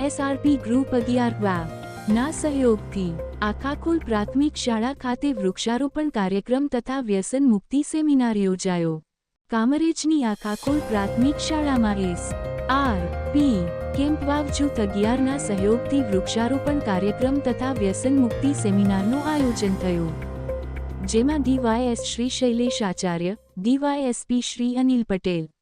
SRP group અગિયાર વાવ ના સહયોગથી આખાકુલ પ્રાથમિક શાળા ખાતે વૃક્ષારોપણ કાર્યક્રમ તથા વ્યસન મુક્તિ સેમિનાર યોજાયો. કામરેજની આખાકુલ પ્રાથમિક શાળામાં એસ. આર. પી. કેમ્પ વાવ જૂથ અગિયારના સહયોગથી વૃક્ષારોપણ કાર્યક્રમ તથા વ્યસન મુક્તિ સેમિનારનું આયોજન થયું. જેમાં DYS Shri Shailesh Acharya, DYSP Shri Anil Patel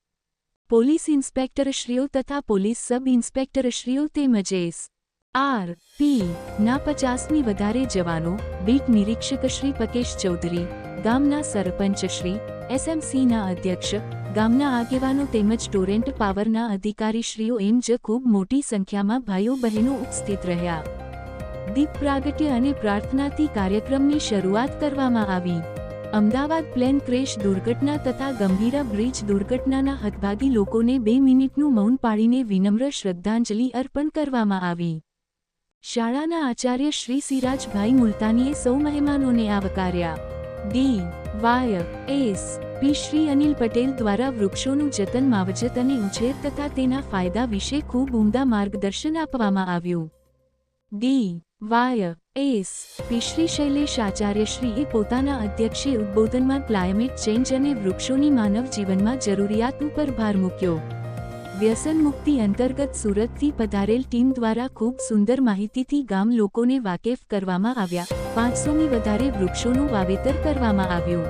police ઇન્સ્પેક્ટરશ્રીઓ તથા પોલીસ સબ ઇન્સ્પેક્ટરશ્રીઓ તેમજ એસ. આર. પી. ના પચાસની વધારે જવાનો, બીટ નિરીક્ષક શ્રી પકેશ ચૌધરી, ગામના સરપંચ શ્રી, એસએમસીના અધ્યક્ષ, ગામના આગેવાનો તેમજ ટોરેન્ટ પાવરના અધિકારીશ્રીઓ એમ જ ખૂબ મોટી સંખ્યામાં ભાઈઓ બહેનો ઉપસ્થિત રહ્યા. દીપ પ્રાગટ્ય અને પ્રાર્થનાથી કાર્યક્રમની શરૂઆત કરવામાં આવી. અમદાવાદ પ્લેન ક્રેશ દુર્ઘટના તથા ગંભીરા બ્રિજ દુર્ઘટનાના હતભાગી લોકોને બે મિનિટનું મૌન પાડીને વિનમ્ર શ્રદ્ધાંજલિ અર્પણ કરવામાં આવી. શાળાના આચાર્ય શ્રી સિરાજભાઈ મુલતાનીએ સૌ મહેમાનોને આવકાર્યા. D. Y. S. P. Shri Anil Patel દ્વારા વૃક્ષોનું જતન, માવજત અને ઉછેર તથા તેના ફાયદા વિશે ખૂબ ઉમદા માર્ગદર્શન આપવામાં આવ્યું. D. Y. S. P Shri Shailesh આચાર્યશ્રીએ પોતાના અધ્યક્ષે ઉદ્બોધનમાં ક્લાઇમેટ ચેન્જ અને વૃક્ષોની માનવ જીવનમાં જરૂરિયાત ઉપર ભાર મૂક્યો. વ્યસન મુક્તિ અંતર્ગત સુરતથી પધારેલ ટીમ દ્વારા ખૂબ સુંદર માહિતીથી ગામ લોકોને વાકેફ કરવામાં આવ્યા. પાંચસોની વધારે વૃક્ષોનું વાવેતર કરવામાં આવ્યું.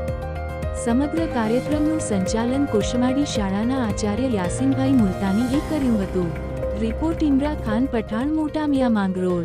સમગ્ર કાર્યક્રમનું સંચાલન કોશમાડી શાળાના આચાર્ય યાસીનભાઈ મુલતાનીએ કર્યું હતું. રિપોર્ટ ઇમરા ખાન પઠાણ, મોટા મિયા માંગરોળ.